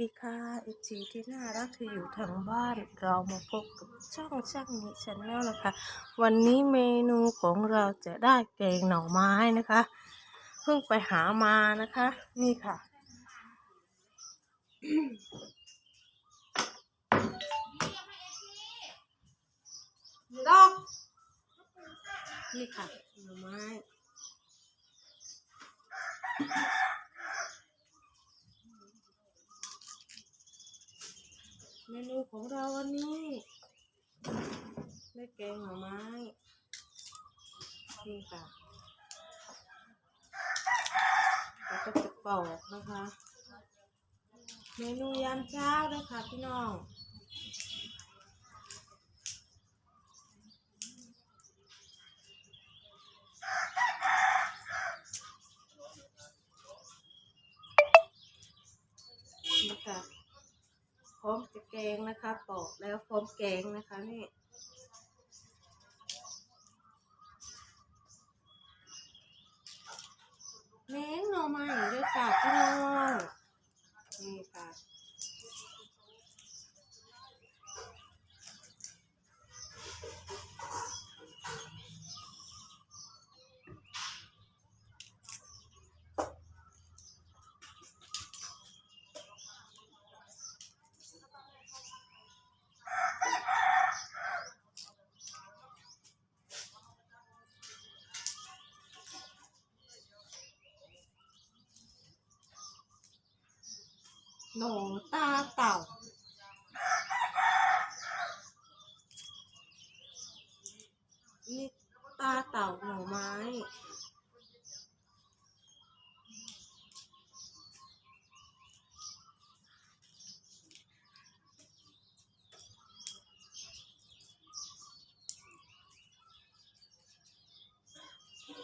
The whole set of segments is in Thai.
ดีค่ะเอจีที่น่ารักที่อยู่ทางบ้าน เรามาพบกับช่องช่างมีชแนลนะคะ วันนี้เมนูของเราจะได้แกงหน่อไม้นะคะ เพิ่งไปหามานะคะ นี่ค่ะดอกนี่ค่ะหน่อไม้ เมนู ของเราวันนี้ได้แกงหน่อไม้นี่ค่ะแล้วก็จะปอกนะคะเมนูยามเช้าด้วยค่ะพี่น้องนี่ค่ะ ร้อมจะแกงนะคะ ปอกแล้วพร้อมแกงนะคะนี่แมงหน่อไม้ด้วยค่ะพี่น้องนี่ค่ะ หนูตาเต่า นี่ตาเต่าหน่อไม้ บ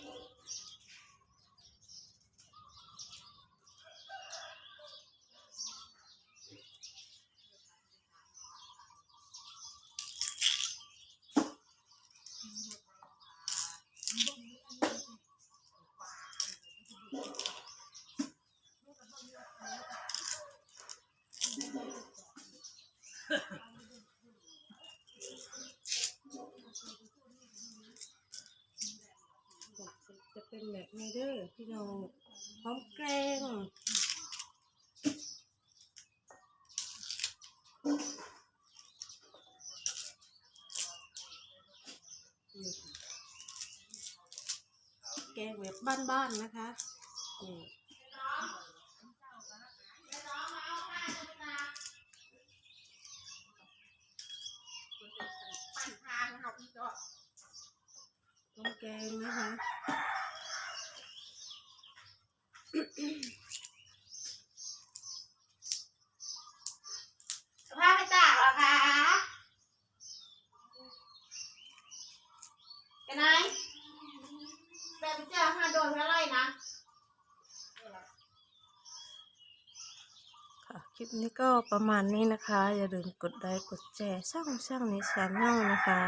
อกสิ จะเป็นแบบนี้เด้อพี่น้องพร้อมแกงนี่ค่ะแก งแบบบ้านๆนะคะนี่ต้มแกงนะคะ ผ้าไปตากเหรอคะกันไหน แบบเจ้าห้าโดนเท่าไหรนะค่ะคลิปนี้ก็ประมาณนี้นะคะ อย่าลืมกดไลค์กดแชร์ช่องช่างนิชาแนลนะคะ